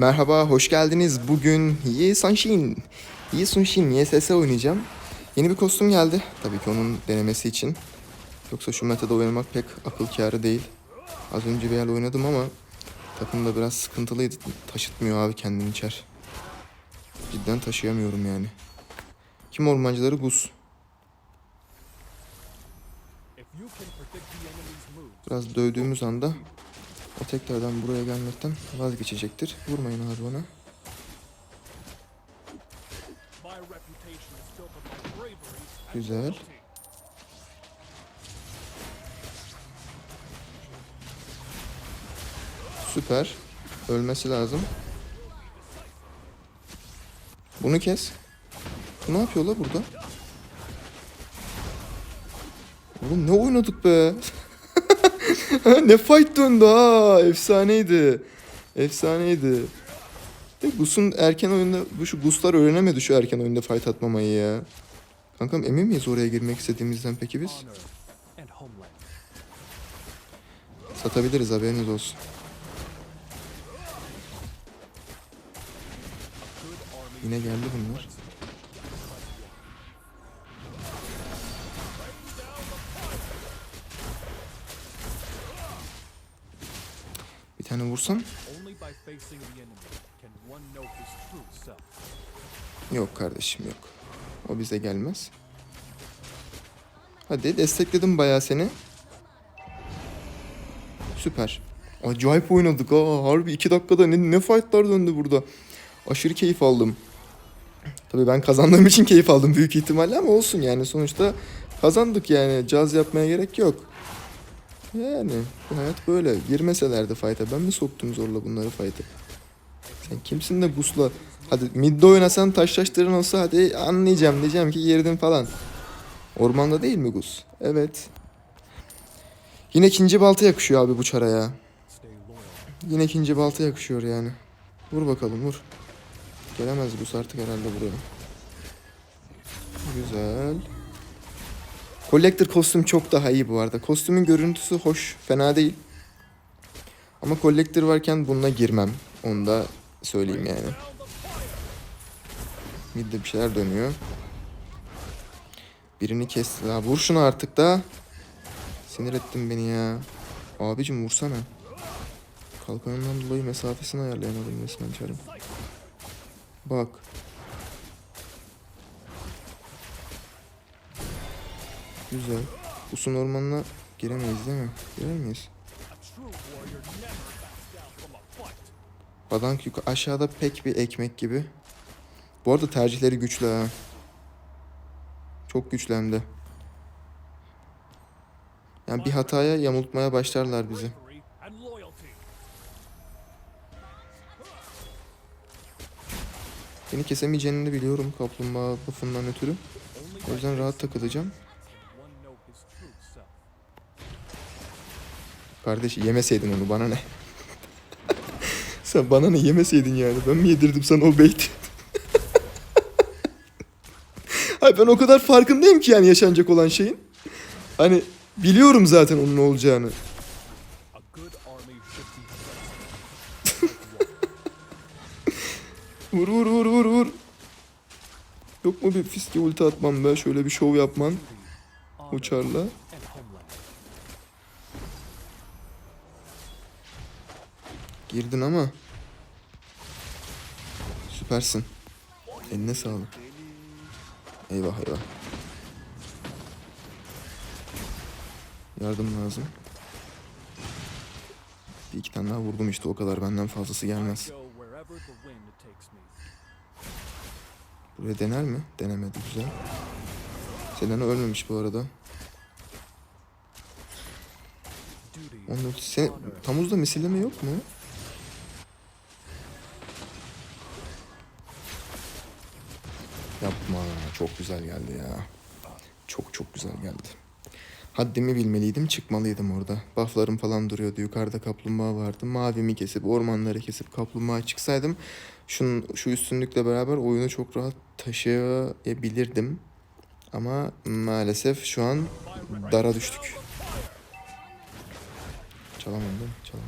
Merhaba, hoş geldiniz. Bugün Ye Sunshine, Ye Sunshine YSS oynayacağım. Yeni bir kostüm geldi. Tabii ki onun denemesi için. Yoksa şu metada oynamak pek akıl kârı değil. Az önce bir yer oynadım ama takımda biraz sıkıntılıydı. Taşıtmıyor abi kendini içer. Cidden taşıyamıyorum yani. Kim ormancıları Gus. Biraz dövdüğümüz anda o tekrardan buraya gelmekten vazgeçecektir. Vurmayın abi ona. Güzel. Süper. Ölmesi lazım. Bunu kes. Bu ne yapıyor la burada? Oğlum ne oynadık be? Ne fight döndü ha. Efsaneydi. Efsaneydi. De Gus'un erken oyunda bu şu Gus'lar öğrenemedi şu erken oyunda fight atmamayı ya. Kankam emin miyiz oraya girmek istediğimizden peki biz? Satabiliriz haberiniz olsun. Yine geldi bunlar. True self. Yok kardeşim yok. O bize gelmez. Hadi destekledim bayağı seni. Süper. Acayip oynadık ha. Harbi iki dakikada ne, ne fightlar döndü burada. Aşırı keyif aldım. Tabii ben kazandığım için keyif aldım büyük ihtimalle ama olsun yani sonuçta kazandık yani. Caz yapmaya gerek yok. Yani hayat böyle. Girmeselerdi fight'a. Ben mi soktum zorla bunları fight'a? Sen kimsin de Gus'la Hadi midde oynasan taş taşların olsa hadi anlayacağım diyeceğim ki girdin falan. Ormanda değil mi Gus? Evet. Yine ikinci balta yakışıyor abi bu çara ya. Stay loyal. Yine ikinci balta yakışıyor yani. Vur bakalım vur. Gelemez Gus artık herhalde buraya. Güzel. Collector kostüm çok daha iyi bu arada. Kostümün görüntüsü hoş, fena değil. Ama Collector varken bununla girmem. Onu da söyleyeyim yani. Midde bir şeyler dönüyor. Birini kesti. Ya vur şunu artık da. Sinir ettin beni ya. Abicim vursana. Kalkanından dolayı mesafesini ayarlayamadım resmen çarım. Bak. Güzel. Usun ormanına giremeyiz değil mi? Girer miyiz? Badank yukarı aşağıda pek bir ekmek gibi. Bu arada tercihleri güçlü ha. Çok güçlü hem de. Yani bir hataya yamultmaya başlarlar bizi. Beni kesemeyeceğini de biliyorum kaplumbağa bufundan ötürü. O yüzden rahat takılacağım. Kardeş yemeseydin onu bana ne? Sen bana ne yemeseydin yani. Ben mi yedirdim sana o beyti? Hayır ben o kadar farkındayım ki yani yaşanacak olan şeyin. Hani biliyorum zaten onun olacağını. Vur vur vur vur vur. Yok mu bir fiske ulti atmam be? Şöyle bir şov yapman uçarla. Girdin ama. Süpersin. Eline sağlık. Eyvah eyvah. Yardım lazım. Bir iki tane daha vurdum işte o kadar benden fazlası gelmez. Buraya dener mi? Denemedi güzel. Selena ölmemiş bu arada. Onun. Sen... Tamuz'da misilleme yok mu? Çok güzel geldi ya. Çok çok güzel geldi. Haddimi bilmeliydim çıkmalıydım orada. Bufflarım falan duruyordu. Yukarıda kaplumbağa vardı. Mavimi kesip ormanları kesip kaplumbağa çıksaydım şunun, şu üstünlükle beraber oyunu çok rahat taşıyabilirdim. Ama maalesef şu an dara düştük. Çalamam değil mi?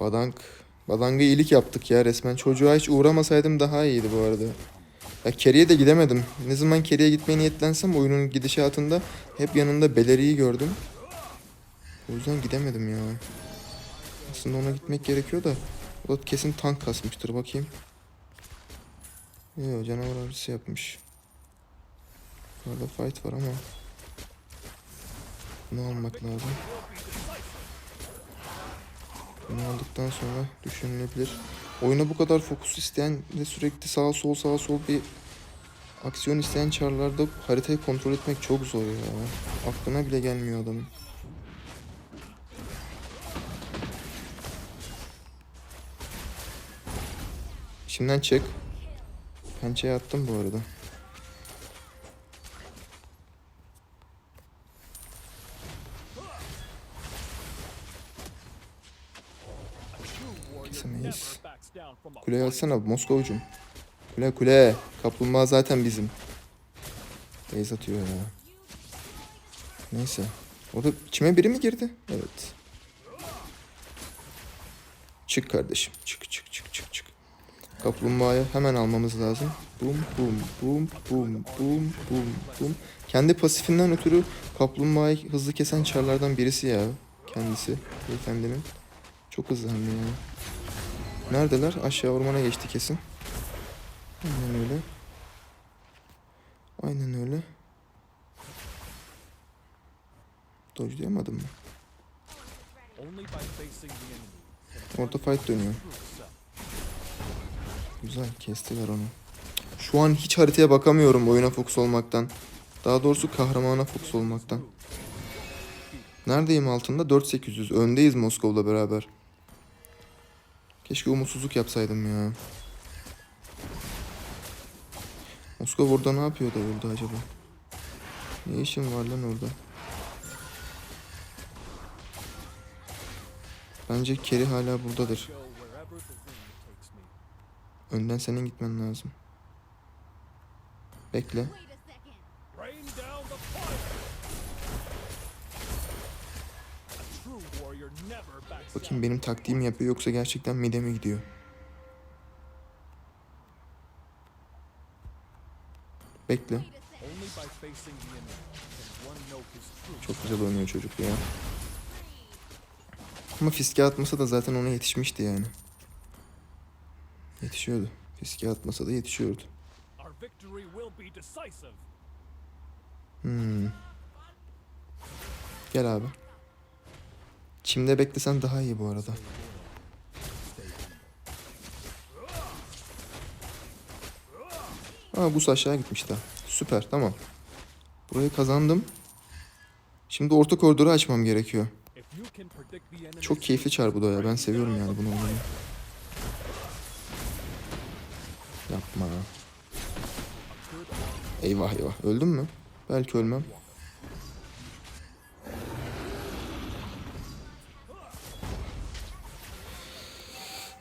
Badank Badanga iyilik yaptık ya resmen. Çocuğa hiç uğramasaydım daha iyiydi bu arada. Ya Kerry'e de gidemedim. Ne zaman Kerry'e gitmeye niyetlensem oyunun gidişatında hep yanında Beleri'yi gördüm. O yüzden gidemedim ya. Aslında ona gitmek gerekiyor da. O da kesin tank kasmıştır bakayım. Yok canavar avcısı yapmış. Orada fight var ama. Bunu almak lazım. Bunu aldıktan sonra düşünülebilir. Oyuna bu kadar fokus isteyen ve sürekli sağa sol sağa sol bir aksiyon isteyen çarlarda haritayı kontrol etmek çok zor ya. Aklına bile gelmiyor adamın. Şimdiden çek. Pençeye attım bu arada. Kuleye alsana Moskovcum. Kule kule. Kaplumbağa zaten bizim. Beyz atıyor ya. Neyse. O da içime biri mi girdi? Evet. Çık kardeşim. Çık çık çık çık çık. Kaplumbağayı hemen almamız lazım. Bum bum bum bum bum bum bum. Kendi pasifinden ötürü kaplumbağayı hızlı kesen çarlardan birisi ya. Kendisi. Beyefendinin. Çok hızlı hem de ya. Neredeler? Aşağı ormana geçti kesin. Aynen öyle. Aynen öyle. Dodge'layamadım mı? Orta fight dönüyor. Güzel kestiler onu. Şu an hiç haritaya bakamıyorum oyuna fokus olmaktan. Daha doğrusu kahramana fokus olmaktan. Neredeyim altında? 4800. Öndeyiz Moskov'la beraber. Keşke umutsuzluk yapsaydım ya. Moskov orada ne yapıyor da öldü acaba? Ne işin var lan orada? Bence Kerry hala buradadır. Önden senin gitmen lazım. Bekle. Bakayım benim taktiğimi yapıyor yoksa gerçekten mide mi gidiyor? Bekle. Çok güzel oynuyor çocuk ya. Ama fiske atmasa da zaten ona yetişmişti yani. Yetişiyordu. Fiske atmasa da yetişiyordu. Hmm. Gel abi. Çimde beklesen daha iyi bu arada. Aa buz aşağı gitmiş daha. Süper tamam. Burayı kazandım. Şimdi orta koridoru açmam gerekiyor. Çok keyifli çar bu da ya. Ben seviyorum yani bunu. Yapma. Eyvah eyvah. Öldüm mü? Belki ölmem.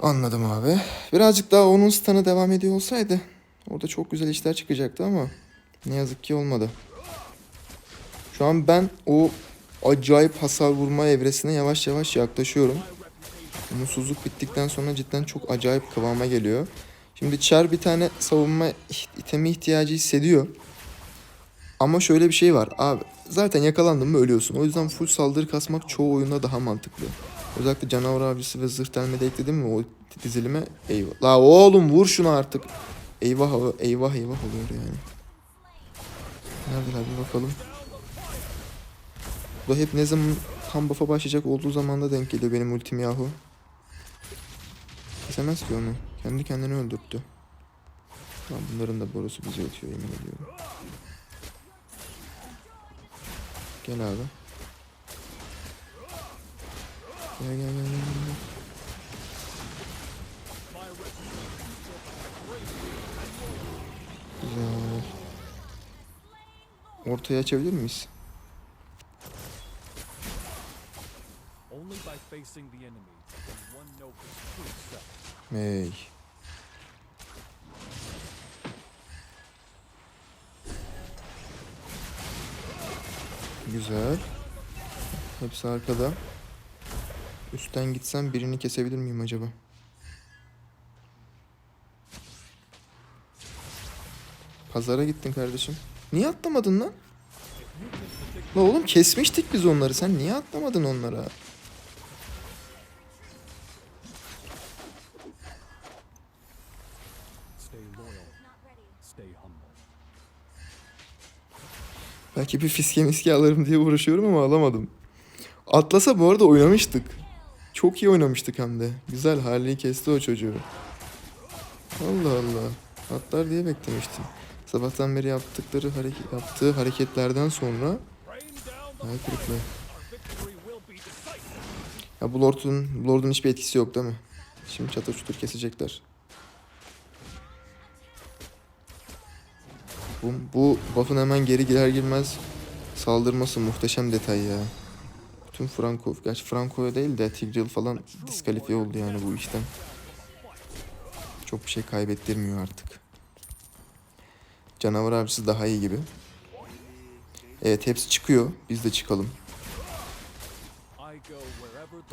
Anladım abi. Birazcık daha onun stun'ı devam ediyor olsaydı orada çok güzel işler çıkacaktı ama ne yazık ki olmadı. Şu an ben o acayip hasar vurma evresine yavaş yavaş yaklaşıyorum. Umutsuzluk bittikten sonra cidden çok acayip kıvama geliyor. Şimdi Char bir tane savunma itemi ihtiyacı hissediyor. Ama şöyle bir şey var abi. Zaten yakalandın mı ölüyorsun. O yüzden full saldırı kasmak çoğu oyunda daha mantıklı. Özellikle canavar avcısı ve zırh delme de ekledim mi o dizilime eyvah. La oğlum vur şunu artık. Eyvah eyvah eyvah oluyor yani. Neredeler bir bakalım. Bu hep ne zaman tam buff'a başlayacak olduğu zaman da denk geliyor benim ultim yahu. Kesemez ki onu. Kendi kendini öldürttü. Lan bunların da borusu bize ötüyor yemin ediyorum. Gel abi. Gel gel gel gel. Güzel. Ortaya açabilir miyiz? Hey. Güzel. Hepsi arkada. Üstten gitsem birini kesebilir miyim acaba? Pazara gittin kardeşim. Niye atlamadın lan? La oğlum kesmiştik biz onları. Sen niye atlamadın onlara? Belki bir fiske miske alırım diye uğraşıyorum ama alamadım. Atlasa bu arada oynamıştık. Çok iyi oynamıştık hem de. Güzel Harley'i kesti o çocuğu. Allah Allah. Atlar diye beklemiştim. Sabahtan beri yaptıkları hareket, yaptığı hareketlerden sonra hayal kırıklığı. Ya bu Lord'un, Lord'un hiçbir etkisi yok değil mi? Şimdi çatır çutur kesecekler. Bu, bu buff'ın hemen geri girer girmez saldırması muhteşem detay ya. Bütün Franco, gerçi Franco'ya değil de Tigreal falan diskalifiye oldu yani bu işten. Çok bir şey kaybettirmiyor artık. Canavar avcısı daha iyi gibi. Evet hepsi çıkıyor. Biz de çıkalım.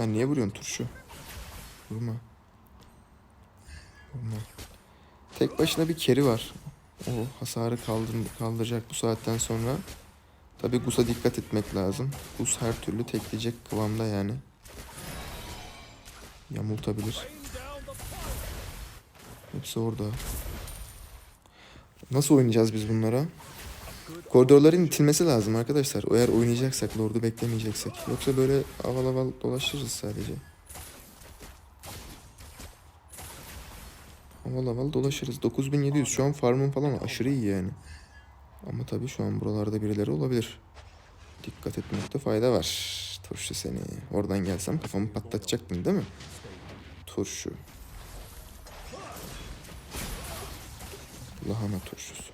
Lan niye vuruyorsun turşu? Vurma. Vurma. Tek başına bir keri var. O hasarı kaldır kaldıracak bu saatten sonra. Tabi Gus'a dikkat etmek lazım. Gus her türlü tekleyecek kıvamda yani. Yamultabilir. Hepsi orada. Nasıl oynayacağız biz bunlara? Koridorların itilmesi lazım arkadaşlar. Eğer oynayacaksak, Lord'u beklemeyeceksek. Yoksa böyle aval aval dolaşırız sadece. Aval aval dolaşırız. 9700 şu an farmın falan aşırı iyi yani. Ama tabii şu an buralarda birileri olabilir. Dikkat etmekte fayda var. Turşu seni. Oradan gelsem kafamı patlatacaktın değil mi? Turşu. Lahana turşusu.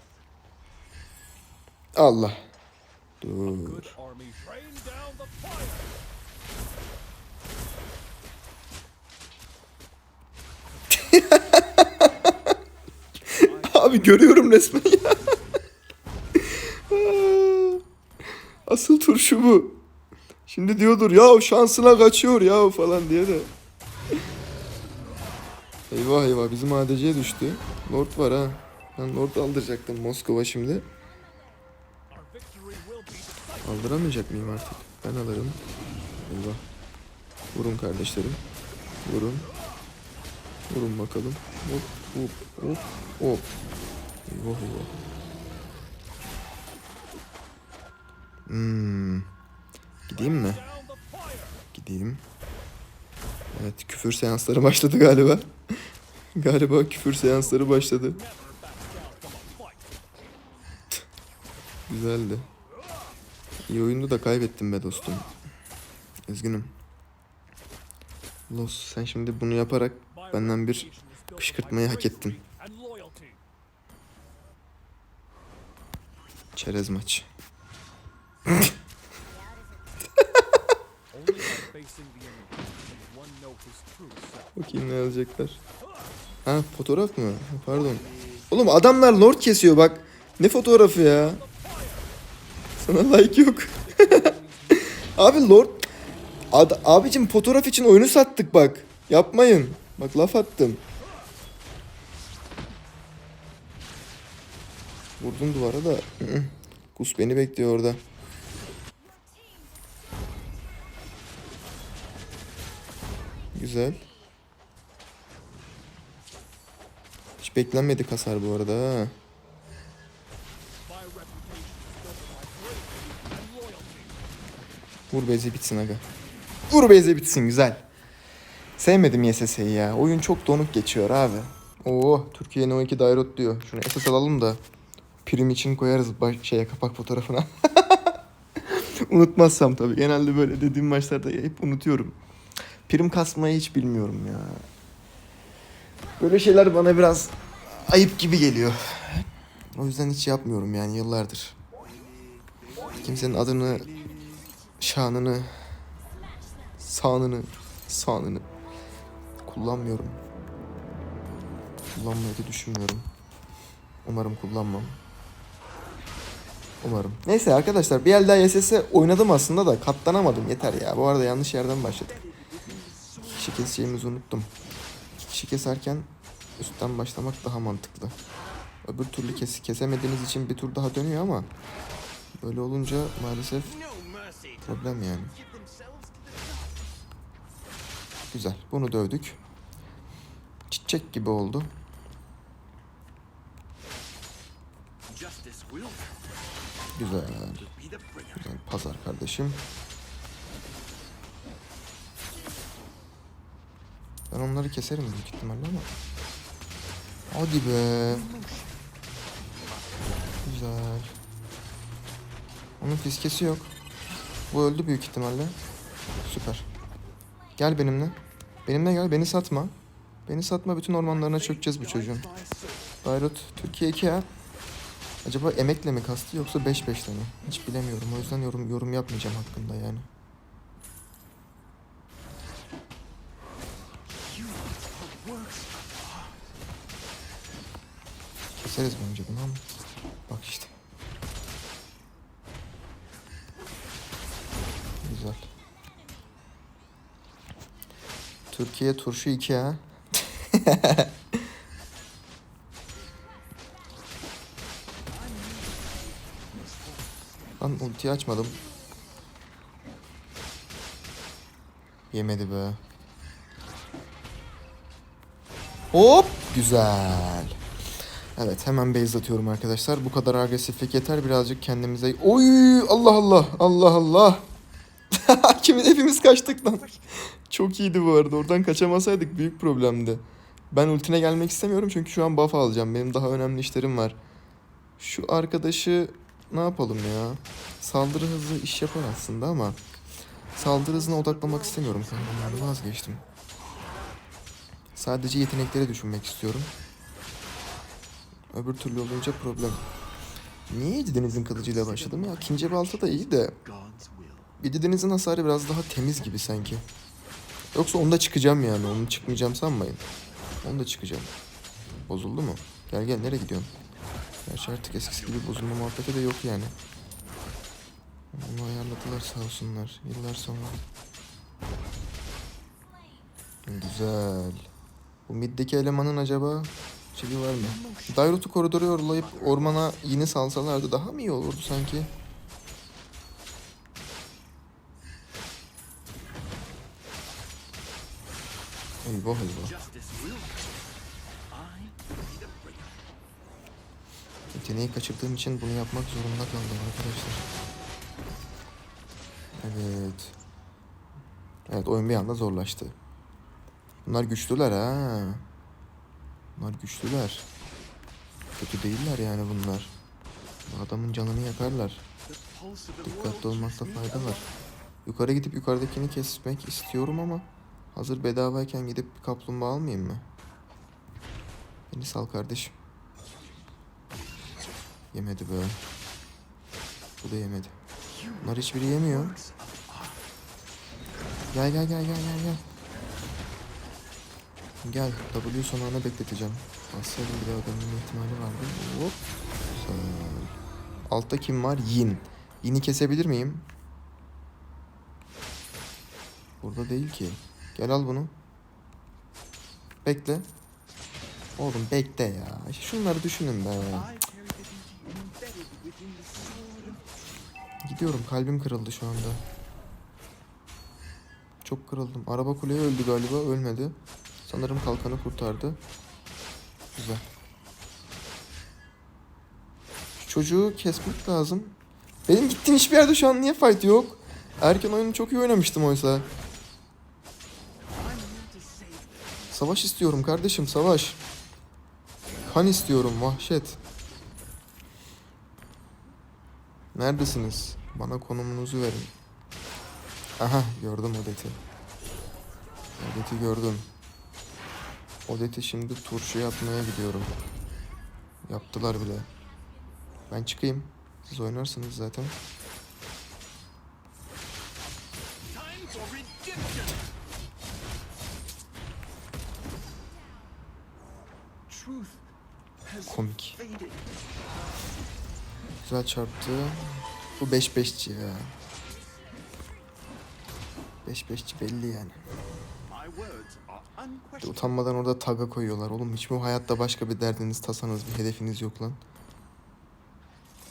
Allah. Dur. Abi görüyorum resmen ya. Asıl turşu bu. Şimdi diyordur ya şansına kaçıyor ya falan diye de. Eyvah eyvah bizim ADC'ye düştü. Lord var ha. Ben Lord aldıracaktım Moskova şimdi. Aldıramayacak mıyım artık? Ben alırım. Eyvah. Vurun kardeşlerim. Vurun. Vurun bakalım. Hop hop hop hop. Eyvah eyvah. Hmm. Gideyim mi? Gideyim. Evet küfür seansları başladı galiba. galiba küfür seansları başladı. Güzeldi. İyi oyundu da kaybettim be dostum. Üzgünüm. Los sen şimdi bunu yaparak benden bir kışkırtmayı hak ettin. Çerez maç. Bakayım ne yazacaklar. Ha fotoğraf mı? Pardon. Oğlum adamlar lord kesiyor bak. Ne fotoğrafı ya? Sana like yok. Abi lord... Ad, abicim fotoğraf için oyunu sattık bak. Yapmayın. Bak laf attım. Vurdum duvara da. Gus beni bekliyor orada. Güzel. Hiç beklenmedik hasar bu arada. Vur beze bitsin aga. Vur beze bitsin güzel. Sevmedim YSS'yi ya. Oyun çok donuk geçiyor abi. Oo Türkiye'nin 12 Dairot diyor. Şunu SS alalım da prim için koyarız baş, şeye kapak fotoğrafına. Unutmazsam tabii. Genelde böyle dediğim maçlarda hep unutuyorum. Prim kasmayı hiç bilmiyorum ya. Böyle şeyler bana biraz ayıp gibi geliyor. O yüzden hiç yapmıyorum yani yıllardır. Kimsenin adını şanını, sanını, sanını kullanmıyorum. Kullanmayı da düşünmüyorum. Umarım kullanmam. Umarım. Neyse arkadaşlar bir el daha YSS oynadım aslında da katlanamadım yeter ya. Bu arada yanlış yerden başladık. Kişi keseceğimizi unuttum. İki kişi keserken üstten başlamak daha mantıklı. Öbür türlü kes kesemediğiniz için bir tur daha dönüyor ama böyle olunca maalesef problem yani. Güzel. Bunu dövdük. Çiçek gibi oldu. Güzel. Güzel pazar kardeşim. Ben onları keserim büyük ihtimalle ama. Hadi be. Güzel. Onun fiskesi yok. Bu öldü büyük ihtimalle. Süper. Gel benimle. Benimle gel. Beni satma. Beni satma. Bütün ormanlarına çökeceğiz bu çocuğun. Bayrut Türkiye 2 ya. Acaba emekle mi kastı yoksa 5-5'le mi? Hiç bilemiyorum. O yüzden yorum yorum yapmayacağım hakkında yani. Keseriz bence bunu ama. Bak işte. Güzel. Türkiye turşu 2 ha. Lan ultiyi açmadım. Yemedi be. Hop! Güzel. Evet hemen base atıyorum arkadaşlar. Bu kadar agresiflik yeter. Birazcık kendimize... Oy! Allah Allah! Allah Allah! Kimin hepimiz kaçtık lan. Çok iyiydi bu arada. Oradan kaçamasaydık büyük problemdi. Ben ultine gelmek istemiyorum çünkü şu an buff alacağım. Benim daha önemli işlerim var. Şu arkadaşı ne yapalım ya? Saldırı hızı iş yapar aslında ama saldırı hızına odaklamak istemiyorum kahramanı vazgeçtim. Sadece yetenekleri düşünmek istiyorum. Öbür türlü olunca problem. Niye Deniz'in kılıcıyla başladım ya? İkinci balta da iyi de Yedi Deniz'in hasarı biraz daha temiz gibi sanki. Yoksa onda çıkacağım yani. Onu çıkmayacağım sanmayın. Onda çıkacağım. Bozuldu mu? Gel gel nereye gidiyorsun? Gerçi artık eskisi gibi bozulma muhabbeti de yok yani. Onu ayarladılar sağ olsunlar. Yıllar sonra. Güzel. Bu middeki elemanın acaba şeyi var mı? Dairut'u koridoru yollayıp ormana yine salsalardı daha mı iyi olurdu sanki? Eyvah eyvah. Yeteneği kaçırdığım için bunu yapmak zorunda kaldım arkadaşlar. Evet. Evet oyun bir anda zorlaştı. Bunlar güçlüler ha. Bunlar güçlüler. Kötü değiller yani bunlar. Bu adamın canını yakarlar. Dikkatli olmakta fayda var. Yukarı gidip yukarıdakini kesmek istiyorum ama hazır bedavayken gidip bir kaplumbağa almayayım mı? Beni sal kardeşim. Yemedi be. Bu da yemedi. Bunlar hiçbiri yemiyor. Gel gel gel gel gel gel. Gel. W sonuna bekleteceğim. Bassaydım bir daha dönme ihtimali vardı. Hop. Güzel. Altta kim var? Yin. Yin'i kesebilir miyim? Burada değil ki. Gel al bunu. Bekle. Oğlum bekle ya. Şunları düşünün be. Gidiyorum kalbim kırıldı şu anda. Çok kırıldım. Araba kuleye öldü galiba ölmedi. Sanırım kalkanı kurtardı. Güzel. Şu çocuğu kesmek lazım. Benim gittiğim hiçbir yerde şu an niye fight yok? Erken oyunu çok iyi oynamıştım oysa. Savaş istiyorum kardeşim savaş. Kan istiyorum vahşet. Neredesiniz? Bana konumunuzu verin. Aha gördüm Odet'i. Odet'i gördüm. Odet'i şimdi turşu yapmaya gidiyorum. Yaptılar bile. Ben çıkayım. Siz oynarsınız zaten. Komik. Güzel çarptı. Bu 5-5'ci ya. 5-5'ci belli yani. Utanmadan orada tag'a koyuyorlar. Oğlum hiç mi hayatta başka bir derdiniz, tasanız, bir hedefiniz yok lan?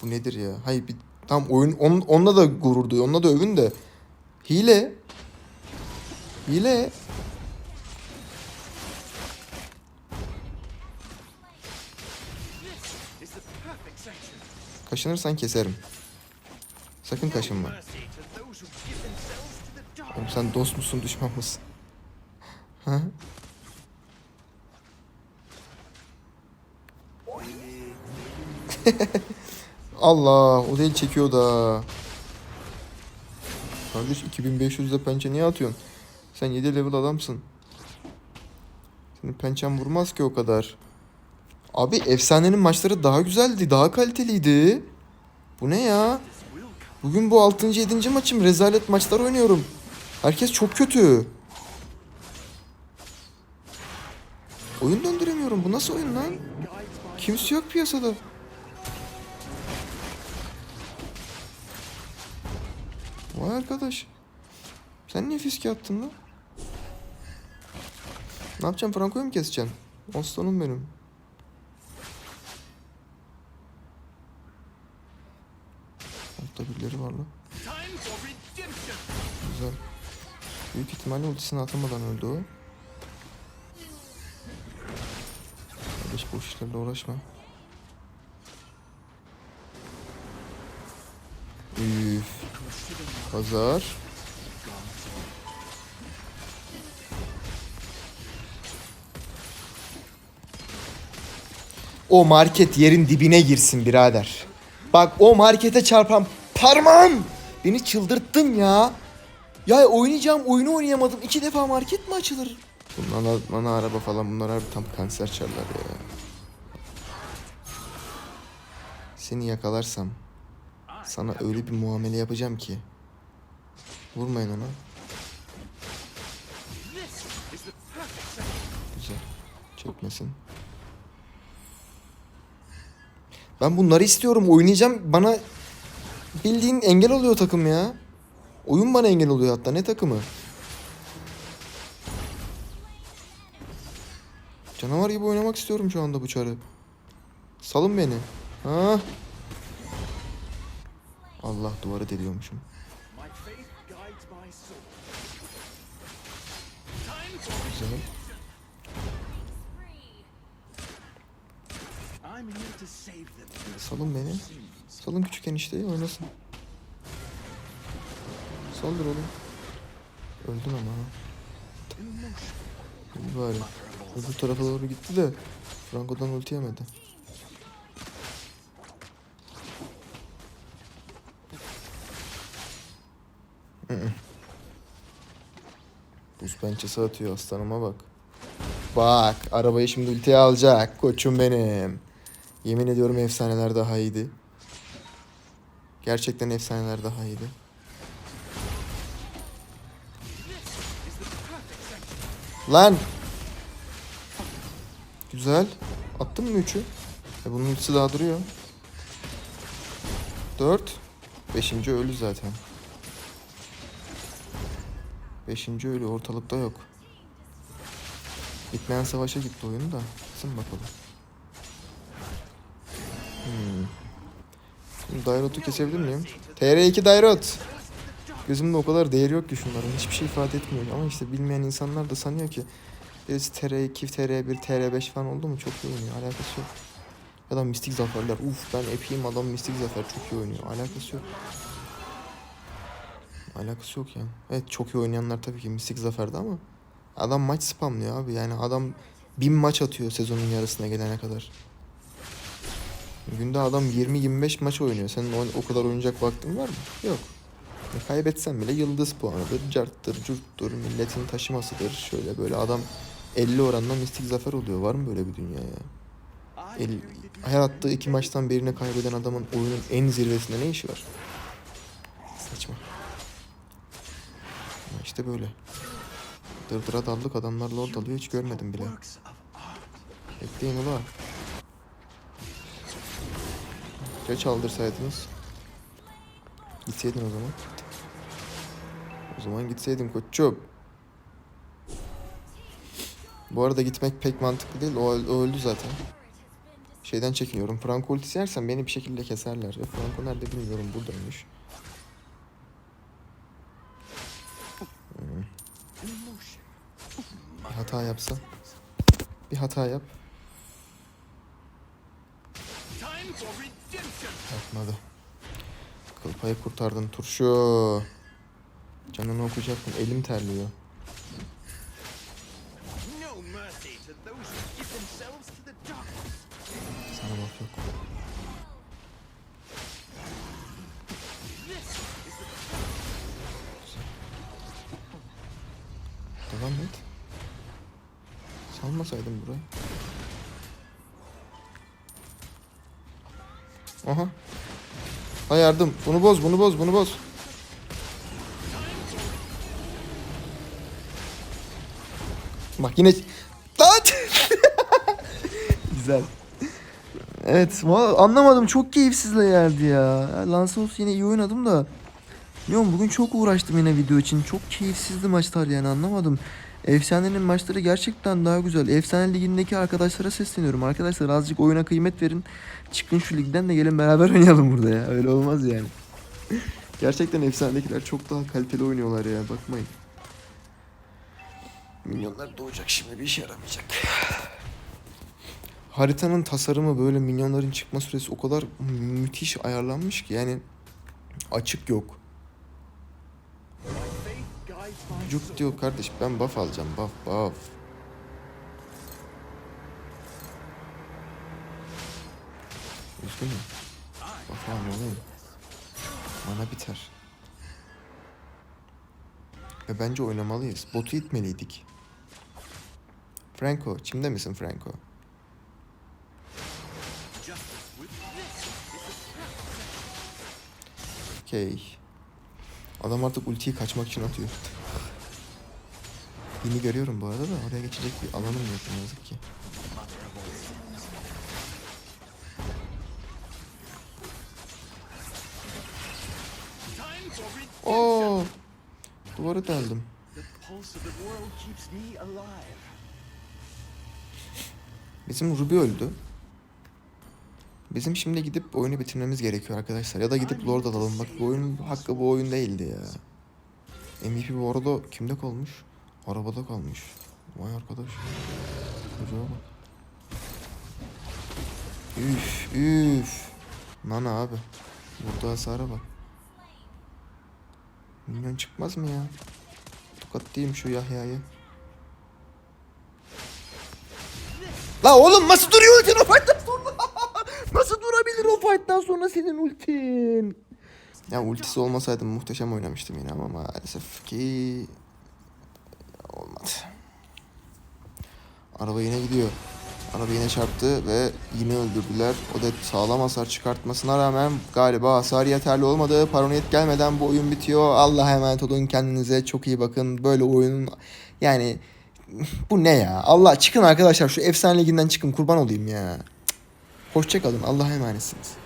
Bu nedir ya? Hayır bir tam oyun on, onunla da gurur duyuyor. Onunla da övün de. Hile. Hile. Kaşınırsan keserim. Sakın kaşınma. Oğlum sen dost musun düşman mısın? Allah o değil çekiyor da. Kardeş 2500'de pençe niye atıyorsun? Sen 7 level adamsın. Senin pençen vurmaz ki o kadar. Abi efsanenin maçları daha güzeldi, daha kaliteliydi. Bu ne ya? Bugün bu 6. 7. maçım rezalet maçlar oynuyorum. Herkes çok kötü. Oyun döndüremiyorum. Bu nasıl oyun lan? Kimse yok piyasada. Vay arkadaş. Sen niye fiske attın lan? Ne yapacaksın? Franco'yu mu keseceksin? Aslanım benim. Altta birileri var lan. Güzel. Büyük ihtimalle ultisini atamadan öldü o. Kardeş boş işlerle uğraşma. Üf. Pazar. O market yerin dibine girsin birader. Bak o markete çarpan parmağım. Beni çıldırttın ya. Ya oynayacağım oyunu oynayamadım. İki defa market mi açılır? Bunlar bana araba falan bunlar abi tam kanser çarlar ya. Seni yakalarsam sana öyle bir muamele yapacağım ki. Vurmayın ona. Güzel. Çekmesin. Ben bunları istiyorum. Oynayacağım. Bana bildiğin engel oluyor takım ya. Oyun bana engel oluyor hatta. Ne takımı? Canavar gibi oynamak istiyorum şu anda bu çarı. Salın beni. Ha? Allah duvarı deliyormuşum. Güzel. Salın beni. Salın küçük enişteyi oynasın. Saldır oğlum. Öldün ama. İyi bari. Öbür tarafa doğru gitti de Franco'dan ulti yemedi. Buz pençesi atıyor aslanıma bak. Bak arabayı şimdi ultiye alacak koçum benim. Yemin ediyorum efsaneler daha iyiydi. Gerçekten efsaneler daha iyiydi. Lan! Güzel. Attın mı üçü? E bunun ultisi daha duruyor. Dört. Beşinci ölü zaten. Beşinci ölü ortalıkta yok. Bitmeyen savaşa gitti oyun da. Gitsin bakalım. Hmm. Dairot'u kesebilir miyim? TR2 Dairot. Gözümde o kadar değeri yok ki şunların. Hiçbir şey ifade etmiyor. Ama işte bilmeyen insanlar da sanıyor ki birisi TR2, TR1, TR5 falan oldu mu çok iyi oynuyor. Alakası yok. Ya da mistik zaferler. Uf ben epeyim adam mistik zafer çok iyi oynuyor. Alakası yok. Alakası yok ya. Evet çok iyi oynayanlar tabii ki mistik zaferde ama adam maç spamlıyor abi. Yani adam bin maç atıyor sezonun yarısına gelene kadar. Günde adam 20-25 maç oynuyor. Senin o, o kadar oynayacak vaktin var mı? Yok. E, kaybetsen bile yıldız puanıdır, carttır, curttur, milletin taşımasıdır. Şöyle böyle adam 50 oranla mistik zafer oluyor. Var mı böyle bir dünya ya? El, her attığı iki maçtan birini kaybeden adamın oyunun en zirvesinde ne işi var? Saçma. Ama işte böyle. Dırdıra daldık adamlar lord alıyor hiç görmedim bile. Bekleyin ula. Ya çaldırsaydınız? Gitseydin o zaman. O zaman gitseydin koçum. Bu arada gitmek pek mantıklı değil. O, o öldü zaten. Şeyden çekiniyorum. Franco ultisi yersem beni bir şekilde keserler. Ve Franco nerede bilmiyorum. Buradaymış. Bir hata yapsa. Bir hata yap. Yapmadı. Kıl payı kurtardın turşu. Canını okuyacaktım. Elim terliyor. Devam et. Salmasaydım burayı. Aha. Ha yardım. Bunu boz, bunu boz, bunu boz. Bak yine... Lan! Güzel. Evet anlamadım çok keyifsizle geldi ya. Lancelot yine iyi oynadım da. Bilmiyorum bugün çok uğraştım yine video için. Çok keyifsizdi maçlar yani anlamadım. Efsanenin maçları gerçekten daha güzel. Efsane ligindeki arkadaşlara sesleniyorum. Arkadaşlar azıcık oyuna kıymet verin. Çıkın şu ligden de gelin beraber oynayalım burada ya. Öyle olmaz yani. gerçekten efsanedekiler çok daha kaliteli oynuyorlar ya bakmayın. Milyonlar doğacak şimdi bir işe yaramayacak. Haritanın tasarımı böyle minyonların çıkma süresi o kadar müthiş ayarlanmış ki yani açık yok. Cuk diyor kardeş ben buff alacağım buff buff. Üzgünüm. Buff almalıyım. Mana biter. Ve bence oynamalıyız. Botu itmeliydik. Franco, çimde misin Franco? Okey. Adam artık ultiyi kaçmak için atıyor. Yeni görüyorum bu arada da oraya geçecek bir alanım yok ne yazık ki. Oo! Duvarı deldim. Bizim Ruby öldü. Bizim şimdi gidip oyunu bitirmemiz gerekiyor arkadaşlar. Ya da gidip Lord alalım. Bak bu oyunun hakkı bu oyun değildi ya. MVP bu arada kimde kalmış? Arabada kalmış. Vay arkadaş. Çocuğa bak. Üf üf. Nana abi. Burada hasara bak. Minyon çıkmaz mı ya? Tokatlayayım şu Yahya'yı. La oğlum nasıl duruyor ultin o fight'tan sonra? nasıl durabilir o fight'tan sonra senin ultin? Ya ultisi olmasaydı muhteşem oynamıştım yine ama maalesef ki Araba yine gidiyor. Araba yine çarptı ve yine öldürdüler. O da sağlam hasar çıkartmasına rağmen galiba hasar yeterli olmadı. Paroniyet gelmeden bu oyun bitiyor. Allah'a emanet olun kendinize çok iyi bakın. Böyle oyunun yani bu ne ya? Allah çıkın arkadaşlar şu efsane liginden çıkın kurban olayım ya. Hoşçakalın Allah'a emanetsiniz.